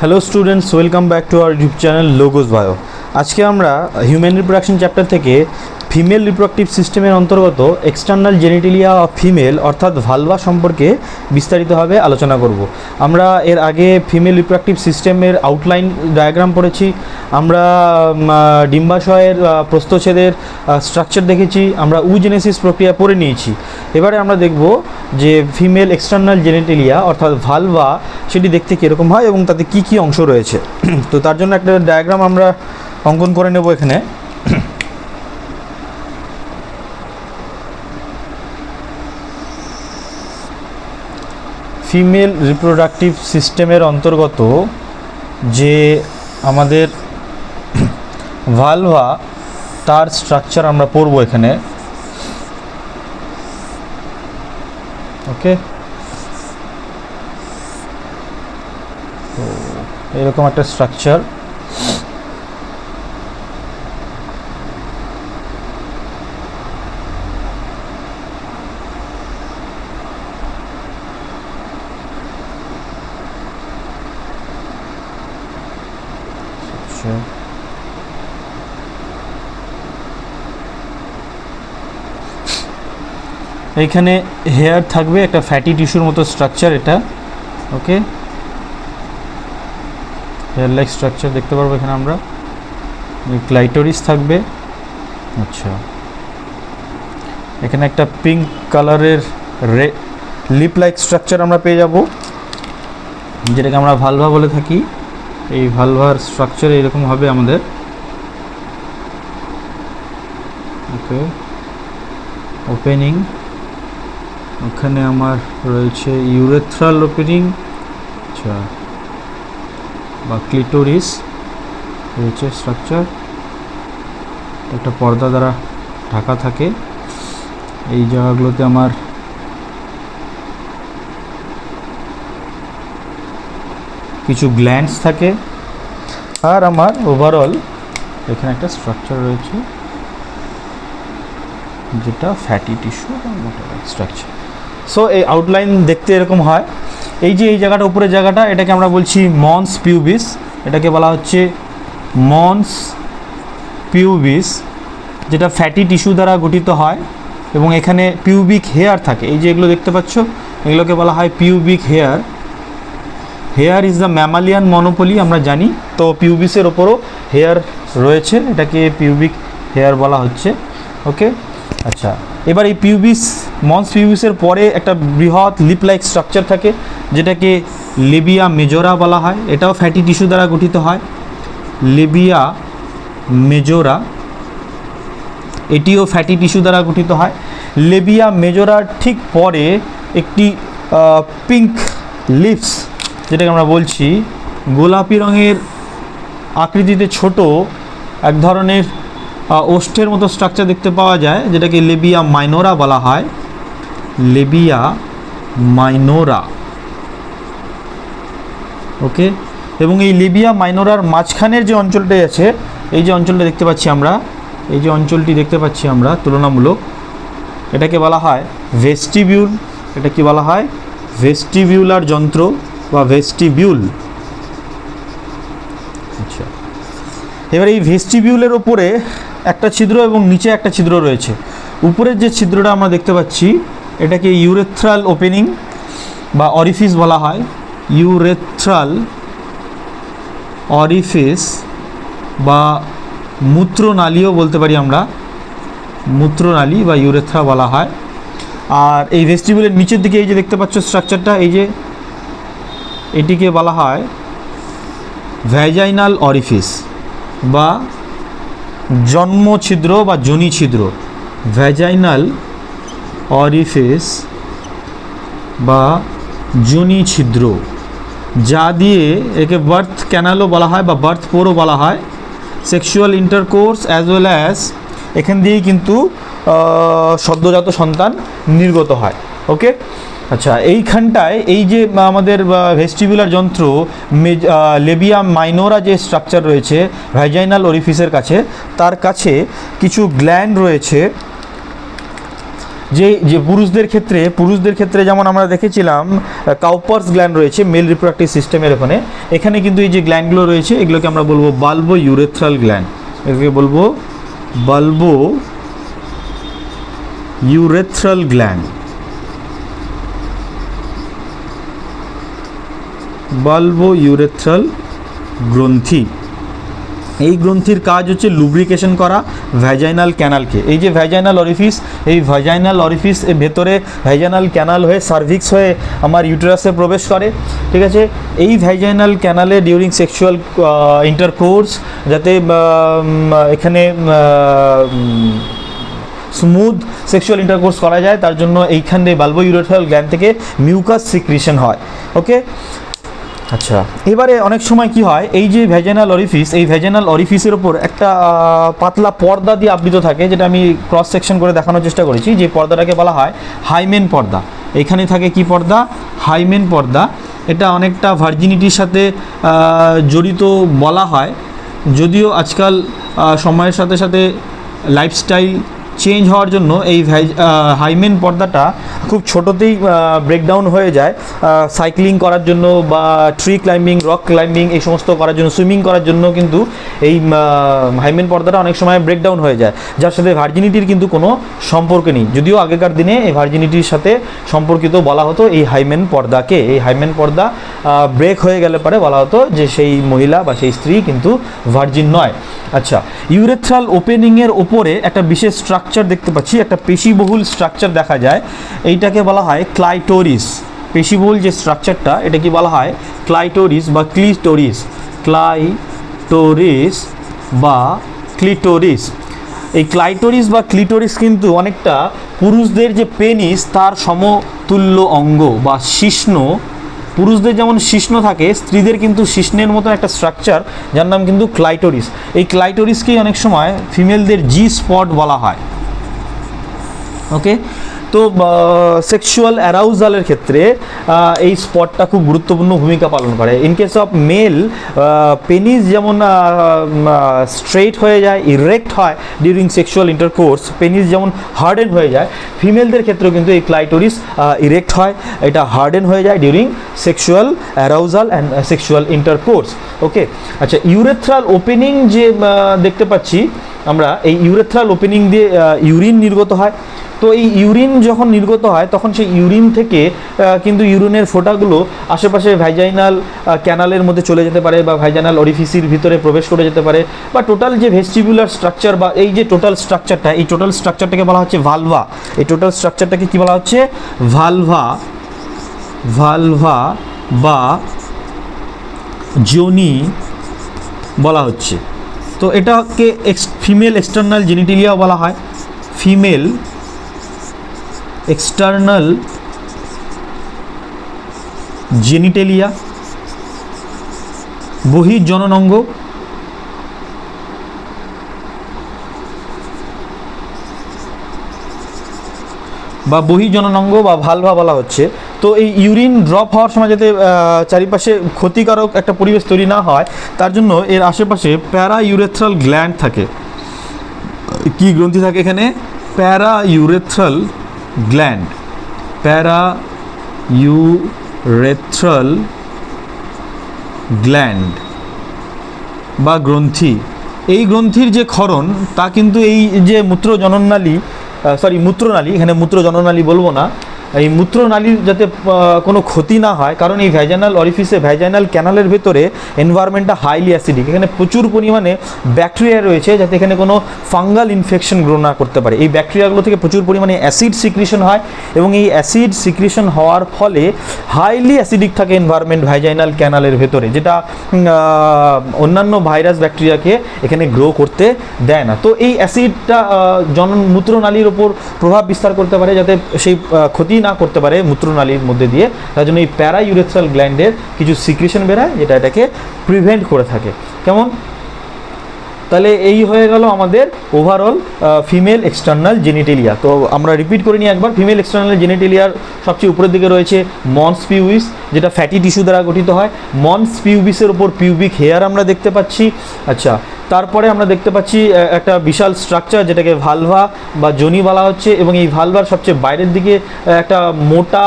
Hello students welcome back to our YouTube channel Logos Bio আজকে আমরা human reproduction chapter থেকে female reproductive সিস্টেমের অন্তর্গত এক্সটার্নাল জেনিটেলিয়া অফ ফিমেল অর্থাৎ vulva সম্পর্কে বিস্তারিতভাবে আলোচনা করব। আমরা এর আগে ফিমেল রিপ্রোডাক্টিভ সিস্টেমের আউটলাইন ডায়াগ্রাম পড়েছি আমরা ডিম্বাশয়ের আহ, প্রস্থচ্ছেদের স্ট্রাকচার দেখেছি আমরা উজেনেসিস প্রক্রিয়া পড়ে নিয়েছি। এবারে আমরা দেখব যে ফিমেল এক্সটার্নাল জেনেটেলিয়া অর্থাৎ ভালভা সেটি দেখতে কীরকম হয় এবং তাতে কি কি অংশ রয়েছে। তো তার জন্য একটা ডায়াগ্রাম আমরা অঙ্কন করে নেব এখানে। ফিমেল রিপ্রোডাক্টিভ সিস্টেমের অন্তর্গত যে আমাদের ভালভা তার স্ট্রাকচার আমরা পড়ব এখানে। ওকে তো, এরকম একটা স্ট্রাকচার structure এইখানে হেয়ার থাকবে, একটা ফ্যাটি টিস্যুর মতো স্ট্রাকচার এটা ওকে হেয়ার লাইক স্ট্রাকচার দেখতে পারব এখানে আমরা। ক্লাইটোরিস থাকবে। আচ্ছা। এখানে একটা পিঙ্ক কালারের রে লিপ লাইক স্ট্রাকচার আমরা পেয়ে যাব, যেটাকে আমরা ভালভা বলে থাকি। এই ভালভার স্ট্রাকচার এরকম হবে আমাদের। ওকে। ওপেনিং ওখানে আমার রয়েছে ইউরেথ্রাল ওপেনিং আচ্ছা বা ক্লিটোরিস রয়েছে স্ট্রাকচার একটা পর্দা দ্বারা ঢাকা থাকে। এই জায়গাগুলোতে আমার কিছু গ্ল্যান্ডস থাকে। আর আমার ওভারঅল এখানে একটা স্ট্রাকচার রয়েছে, যেটা ফ্যাটি টিস্যু স্ট্রাকচার সো এই আউটলাইন দেখতে এরকম হয়। এই যে এই জায়গাটা, উপরের জায়গাটা, এটাকে আমরা বলছি মন্স পিউবিস এটাকে বলা হচ্ছে মন্স পিউবিস যেটা ফ্যাটি টিস্যু দ্বারা গঠিত হয় এবং এখানে পিউবিক হেয়ার থাকে। এই যে এগুলো দেখতে পাচ্ছ, এগুলোকে বলা হয় pubic hair hair is the mammalian monopoly, আমরা জানি। তো পিউবিসের ওপরও হেয়ার রয়েছে, এটাকে পিউবিক হেয়ার বলা হচ্ছে। ওকে? আচ্ছা এবার এই পিউবিস, মন্স পিউবিসের পরে একটা বৃহৎ লিপ লাইক স্ট্রাকচার থাকে, যেটাকে লেবিয়া মেজোরা বলা হয়। এটাও ফ্যাটি টিস্যু দ্বারা গঠিত হয়। লেবিয়া মেজোরা, এটিও ফ্যাটি টিস্যু দ্বারা গঠিত হয়। লেবিয়া মেজোরার ঠিক পরে একটি পিঙ্ক লিপস যেটাকে আমরা বলছি, গোলাপি রঙের আকৃতিতে ছোট এক ধরনের ওষ্ঠের মতো স্ট্রাকচার দেখতে পাওয়া যায়, যেটাকে লেবিয়া মাইনোরা বলা হয়। Labia minora. ওকে? এবং এই লেবিয়া মাইনোরার মাঝখানের যে অঞ্চলটা আছে, এই যে অঞ্চলটা দেখতে পাচ্ছি আমরা, এই যে অঞ্চলটি দেখতে পাচ্ছি আমরা তুলনামূলক, এটাকে বলা হয় ভেস্টিবিউল এটা কি বলা হয় ভেস্টিবিউলার যন্ত্র। বা ভেস্টিবিউল আচ্ছা। এবার এই ভেস্টিবিউলের ওপরে একটা ছিদ্র এবং নিচে একটা ছিদ্র রয়েছে। উপরের যে ছিদ্রটা আমরা দেখতে পাচ্ছি, এটাকে ইউরেথ্রাল ওপেনিং বা অরিফিস বলা হয়। ইউরেথ্রাল অরিফিস বা মূত্রনালীও বলতে পারি আমরা। মূত্রনালী বা ইউরেথ্রা বলা হয়। আর এই ভেস্টিবিউলের নিচের দিকে এই যে দেখতে পাচ্ছ স্ট্রাকচারটা এই যে এটিকে বলা হয় ভ্যাজাইনাল অরিফিস বা জন্ম ছিদ্র বা জনি ছিদ্র ভ্যাজাইনাল অরিফিস বা জনি ছিদ্র যা দিয়ে একে বার্থ ক্যানালও বলা হয় বা বার্থ পোরও বলা হয়। Sexual intercourse as well as এখান দিয়েই কিন্তু সদ্যজাত সন্তান নির্গত হয়। ওকে আচ্ছা এইখানটায় এই যে আমাদের ভেস্টিবুলার যন্ত্র লেবিয়া মাইনোরা যে স্ট্রাকচার রয়েছে ভ্যাজাইনাল ওরিফিসের কাছে, তার কাছে কিছু গ্ল্যান্ড রয়েছে, যে যে পুরুষদের ক্ষেত্রে পুরুষদের ক্ষেত্রে যেমন আমরা দেখেছিলাম কাউপার্স গ্ল্যান্ড রয়েছে মেল রিপ্রোডাক্টিভ সিস্টেমের ওখানে। এখানে কিন্তু এই যে গ্ল্যান্ডগুলো রয়েছে, এগুলোকে আমরা বলব বাল্বো ইউরেথ্রাল গ্ল্যান্ড এগুলোকে বলব bulbourethral gland bulbourethral গ্রন্থি। এই গ্রন্থির কাজ হচ্ছে লুব্রিকেশন করা ভ্যাজাইনাল ক্যানালকে এই যে ভ্যাজাইনাল অরিফিস এই ভ্যাজাইনাল অরিফিস এর ভেতরে ভ্যাজাইনাল ক্যানাল হয়ে সার্ভিক্স হয়ে আমার ইউটেরাসে প্রবেশ করে, ঠিক আছে? এই ভ্যাজাইনাল ক্যানালে ডিউরিং সেক্সুয়াল ইন্টারকোর্স যাতে এখানে স্মুথ সেক্সুয়াল ইন্টারকোর্স করা যায়, তার জন্য এইখানে বাল্বো ইউরেথ্রাল গ্ল্যান্ড থেকে মিউকাস সিক্রিশন হয়। ওকে আচ্ছা। এবারে অনেক সময় কি হয়, এই যে ভ্যাজেনাল অরিফিস এই ভ্যাজেনাল অরিফিসের ওপর একটা পাতলা পর্দা দিয়ে আবৃত থাকে, যেটা আমি ক্রস সেকশন করে দেখানোর চেষ্টা করেছি, যে পর্দাটাকে বলা হয় হাইমেন পর্দা। এখানে থাকে কি পর্দা? হাইমেন পর্দা। এটা অনেকটা ভার্জিনিটির সাথে জড়িত বলা হয়। যদিও আজকাল সময়ের সাথে সাথে লাইফস্টাইল চেঞ্জ হওয়ার জন্য এই হাইমেন পর্দাটা খুব ছোটোতেই ব্রেকডাউন হয়ে যায়। সাইক্লিং করার জন্য বা ট্রি ক্লাইম্বিং রক ক্লাইম্বিং এই সমস্ত করার জন্য সুইমিং করার জন্য কিন্তু এই হাইমেন পর্দাটা অনেক সময় ব্রেকডাউন হয়ে যায়। যার সাথে ভার্জিনিটির কিন্তু কোনো সম্পর্ক নেই। যদিও আগেকার দিনে এই ভার্জিনিটির সাথে সম্পর্কিত বলা হতো এই হাইমেন পর্দাকে। এই হাইমেন পর্দা ব্রেক হয়ে গেলে পরে বলা হতো যে সেই মহিলা বা সেই স্ত্রী কিন্তু ভার্জিন নয়। আচ্ছা ইউরেথ্রাল ওপেনিংয়ের ওপরে একটা বিশেষ স্ট্রাকচার দেখতে পাচ্ছি, একটা পেশিবহুল স্ট্রাকচার দেখা যায়। এইটাকে বলা হয় ক্লাইটোরিস। পেশিবহুল যে স্ট্রাকচারটা এটা কি বলা হয় ক্লাইটোরিস বা ক্লিটোরিস। ক্লাইটোরিস বা ক্লিটোরিস। এই ক্লাইটোরিস বা ক্লিটোরিস কিন্তু অনেকটা পুরুষদের যে পেনিস, তার সমতুল্য অঙ্গ বা শিশ্ন। পুরুষদের যেমন শিশ্ন থাকে, স্ত্রীদের কিন্তু শিশ্নের মতো একটা স্ট্রাকচার যার নাম কিন্তু ক্লাইটোরিস। এই ক্লাইটোরিসকেই অনেক সময় ফিমেলদের জি স্পট বলা হয়। ওকে তো সেক্সুয়াল অ্যারাউজালের ক্ষেত্রে এই স্পটটা খুব গুরুত্বপূর্ণ ভূমিকা পালন করে। In case of male penis যেমন স্ট্রেট হয়ে যায় ইরেক্ট হয় ডিউরিং সেক্সুয়াল ইন্টারকোর্স পেনিস যেমন হার্ডেন হয়ে যায় ফিমেলদের ক্ষেত্রেও কিন্তু এই ক্লাইটোরিস ইরেক্ট হয়। এটা হার্ডেন হয়ে যায় during sexual arousal and sexual intercourse okay আচ্ছা ইউরেথ্রাল ওপেনিং যে দেখতে পাচ্ছি আমরা এই ইউরেথ্রাল ওপেনিং দিয়ে ইউরিন নির্গত হয়। তো এই ইউরিন যখন নির্গত হয়, তখন সেই ইউরিন থেকে কিন্তু ইউরিনের ফোঁটাগুলো আশেপাশে ভ্যাজাইনাল ক্যানালের মধ্যে চলে যেতে পারে বা ভ্যাজাইনাল অরিফিসির ভিতরে প্রবেশ করে যেতে পারে বা টোটাল যে ভেস্টিবুলার স্ট্রাকচার বা এই যে টোটাল স্ট্রাকচারটা এই টোটাল স্ট্রাকচারটাকে বলা হচ্ছে ভালভা এই টোটাল স্ট্রাকচারটাকে কি বলা হচ্ছে? ভালভা ভালভা বা জনি বলা হচ্ছে। তো এটাকে এক্স ফিমেল এক্সটার্নাল জেনিটেলিয়াও বলা হয়। ফিমেল এক্সটার্নাল জেনিটেলিয়া বহির্জননাঙ্গ, বা বহির্জননাঙ্গ বা ভালভা বলা হচ্ছে। তো এই ইউরিন ড্রপ হওয়ার সময় যাতে চারিপাশে ক্ষতিকারক একটা পরিবেশ তৈরি না হয়, তার জন্য এর আশেপাশে প্যারা ইউরেথ্রাল গ্ল্যান্ড থাকে। কি গ্রন্থি থাকে এখানে? Paraurethral gland. প্যারা ইউরেথ্রাল গ্ল্যান্ড বা গ্রন্থি। এই গ্রন্থির যে ক্ষরণ, তা কিন্তু এই যে মূত্র জননালী সরি মূত্রনালী, এখানে মূত্র জননালী বলব না এই মূত্রনালীর যাতে কোনো ক্ষতি না হয়, কারণ এই ভ্যাজাইনাল অরিফিসে ভ্যাজাইনাল ক্যানালের ভেতরে এনভায়রনমেন্টটা হাইলি অ্যাসিডিক এখানে প্রচুর পরিমাণে ব্যাকটেরিয়া রয়েছে যাতে এখানে কোনো ফাঙ্গাল ইনফেকশন গ্রো না করতে পারে। এই ব্যাকটেরিয়াগুলো থেকে প্রচুর পরিমাণে অ্যাসিড সিক্রিশন হয় এবং এই অ্যাসিড সিক্রিশন হওয়ার ফলে হাইলি অ্যাসিডিক থাকে এনভায়রনমেন্ট ভ্যাজাইনাল ক্যানালের ভেতরে, যেটা অন্যান্য ভাইরাস ব্যাকটেরিয়াকে এখানে গ্রো করতে দেয় না। তো এই অ্যাসিডটা জন, মূত্রনালীর ওপর প্রভাব বিস্তার করতে পারে যাতে সেই ক্ষতি না করতে পারে মূত্রনালীর মধ্যে দিয়ে, তার জন্য এই প্যারা ইউরেথ্রাল গ্ল্যান্ডের কিছু সিক্রেশন বেরায় যেটা এটাকে প্রিভেন্ট করে থাকে। কেমন? তাহলে এই হয়ে গেল আমাদের ওভারঅল ফিমেল এক্সটার্নাল জেনিটেলিয়া তো আমরা রিপিট করে নিই একবার ফিমেল এক্সটার্নাল জেনিটেলিয়ার সবচেয়ে উপরের দিকে রয়েছে মনস পিউবিস যেটা ফ্যাটি টিস্যু দ্বারা গঠিত হয়। মন্স পিউবিসের উপর পিউবিক হেয়ার আমরা দেখতে পাচ্ছি। আচ্ছা তারপরে আমরা দেখতে পাচ্ছি একটা বিশাল স্ট্রাকচার যেটাকে ভালভা বা জনি বলা হচ্ছে এবং এই ভালভার সবচেয়ে বাইরের দিকে একটা মোটা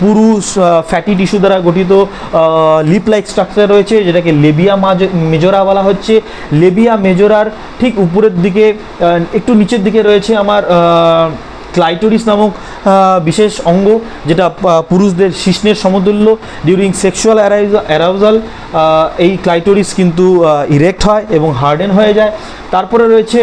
পুরুষ ফ্যাটি টিস্যু দ্বারা গঠিত লিপ লাইক স্ট্রাকচার রয়েছে যেটাকে লেবিয়া মেজোরা বলা হচ্ছে। লেবিয়া মেজোরার ঠিক উপরের দিকে একটু নিচের দিকে রয়েছে আমার ক্লাইটোরিস নামক বিশেষ অঙ্গ যেটা পুরুষদের শিশ্নের সমতুল্য ডিউরিং সেক্সুয়াল অ্যারাউজাল এই ক্লাইটোরিস কিন্তু ইরেক্ট হয় এবং হার্ডেন হয়ে যায়। তারপরে রয়েছে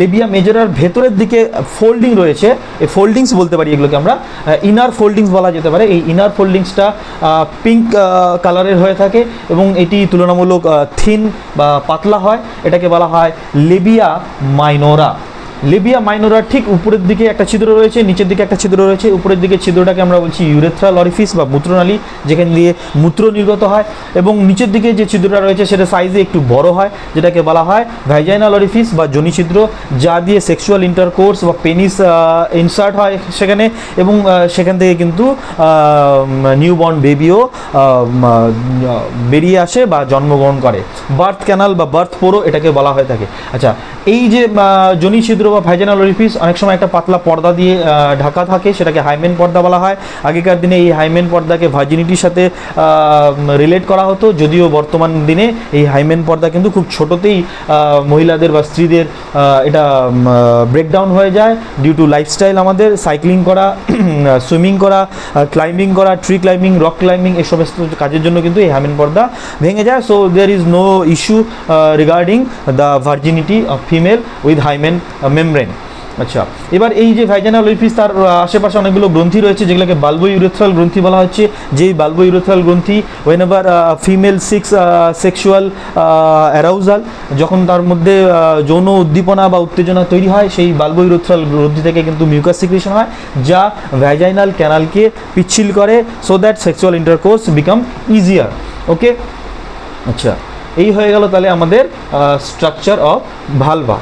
লেবিয়া মেজরার ভেতরের দিকে ফোল্ডিং রয়েছে। এই ফোল্ডিংস বলতে পারি এগুলোকে আমরা ইনার ফোল্ডিংস বলা যেতে পারে। এই ইনার ফোল্ডিংসটা পিঙ্ক কালারের হয়ে থাকে এবং এটি তুলনামূলক থিন বা পাতলা হয়। এটাকে বলা হয় লেবিয়া মাইনোরা লেবিয়া মাইনোরার ঠিক উপরের দিকে একটা ছিদ্র রয়েছে, নিচের দিকে একটা ছিদ্র রয়েছে। উপরের দিকে ছিদ্রটাকে আমরা বলছি ইউরেথ্রাল অরিফিস বা মূত্রনালী, যেখান দিয়ে মূত্র নির্গত হয়। এবং নিচের দিকে যে ছিদ্রটা রয়েছে, সেটা সাইজে একটু বড় হয়, যেটাকে বলা হয় ভ্যাজাইনাল অরিফিস বা জনি ছিদ্র, যা দিয়ে সেক্সুয়াল ইন্টারকোর্স বা পেনিস ইনসার্ট হয় সেখানে। এবং সেখান থেকে কিন্তু নিউবর্ন বেবিও বেরিয়ে আসে বা জন্মগ্রহণ করে। বার্থ ক্যানাল বা বার্থ পোরো এটাকে বলা হয়ে থাকে। আচ্ছা এই যে জনি ছিদ্র বা ভ্যাজানাল অরিফিস অনেক সময় একটা পাতলা পর্দা দিয়ে ঢাকা থাকে, সেটাকে হাইমেন পর্দা বলা হয়। আগেকার দিনে এই হাইমেন পর্দাকে ভার্জিনিটির সাথে রিলেট করা হতো। যদিও বর্তমান দিনে এই হাইমেন পর্দা কিন্তু খুব ছোটোতেই মহিলাদের বা স্ত্রীদের এটা ব্রেকডাউন হয়ে যায়। ডিউ টু লাইফস্টাইল আমাদের সাইক্লিং করা সুইমিং করা ক্লাইম্বিং করা ট্রি ক্লাইম্বিং রক ক্লাইম্বিং এই সমস্ত কাজের জন্য কিন্তু এই হাইমেন পর্দা ভেঙে যায়। So there is no issue regarding the virginity of female with hymen membrane. আচ্ছা এবার এই যে ভ্যাজানাল ওরিফিস তার আশেপাশে অনেকগুলো গ্রন্থি রয়েছে যেগুলোকে বাল্বো ইউরেথ্রাল গ্রন্থি বলা হচ্ছে। যেই বাল্বো ইউরেথ্রাল গ্রন্থি whenever female six sexual arousal যখন তার মধ্যে যৌন উদ্দীপনা বা উত্তেজনা তৈরি হয়, সেই বাল্বো ইউরেথ্রাল গ্রন্থি থেকে কিন্তু মিউকাস সিক্রেশন হয়, যা ভ্যাজাইনাল ক্যানালকে পিচ্ছিল করে so that sexual intercourse become easier okay আচ্ছা এই হয়ে গেল তাহলে আমাদের স্ট্রাকচার অফ ভালভা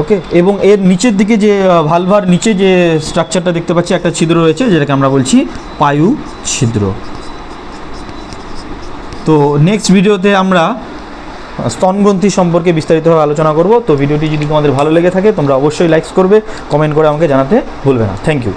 ওকে, এবং এর নিচের দিকে যে ভালভার নিচে যে স্ট্রাকচারটা দেখতে পাচ্ছি, একটা ছিদ্র রয়েছে, যেটাকে আমরা বলছি পায়ু ছিদ্র। তো নেক্সট ভিডিওতে আমরা স্তনগ্রন্থি সম্পর্কে বিস্তারিতভাবে আলোচনা করব। তো ভিডিওটি যদি তোমাদের ভালো লেগে থাকে, তোমরা অবশ্যই লাইকস করবে কমেন্ট করে আমাকে জানাতে ভুলবে না। Thank you